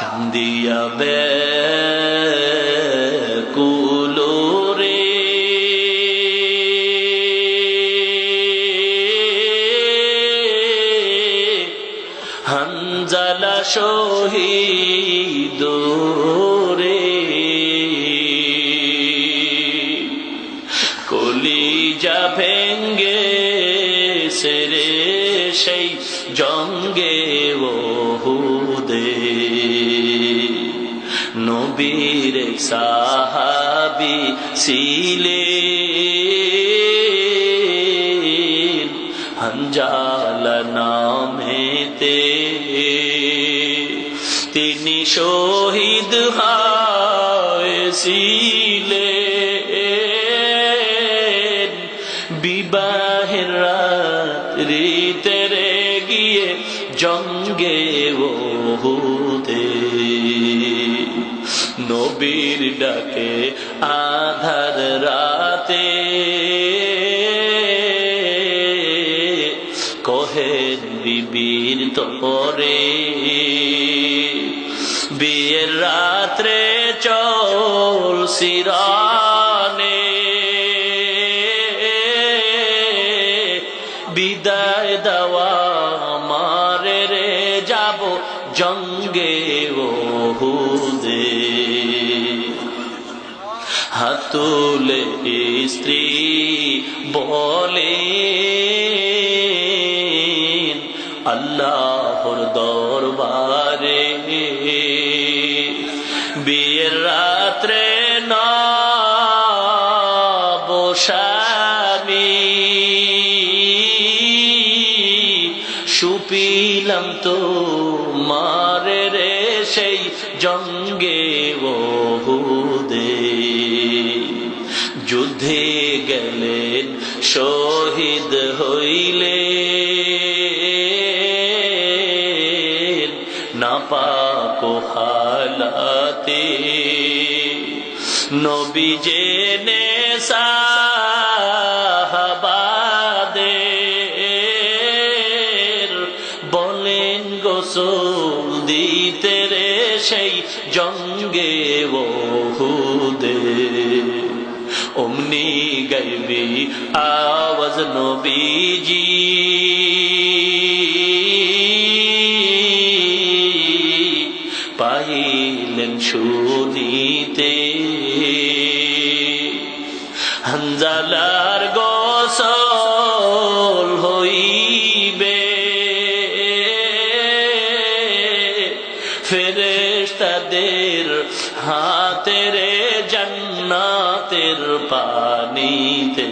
কান্দিয়া বে কুলোরে। হানজালা শহীদ রে কলিজা ভেঙ্গে সেরে সেই জঙ্গে নবীর সাহাবি ছিলে হঞ্জালা নামেতে। তিনি শহীদ হয়েছিলেন। বিবাহের রাত্রিতে রে গিয়ে জঙ্গে ওহুদে নবীর ডাকে আধার রাতে। কহেন বিবির তরে বিয়ের রাত্রে চল সিরানে। বিদায় দেওয়া যাব জঙ্গে ওহুদে। হাতুলে স্ত্রী বলে আল্লাহর দরবারে বিয়ের রাত্রে না বসামি। সুপিলাম তো মারে রে সেই জঙ্গে বহুদে। যুদ্ধে গেলেন, শহীদ হইলে না পাক হালাতে নবী জেনে সাহাবাদের বলেন গোসল দিতে রে সেই জঙ্গে বহুদে। অমনি গাইবি আওয়াজ নবীজি। পাইলেন শুনিতে। হানজালার গোসল হইবে ফেরেশতাদের রে জান্নাতের পানিতে।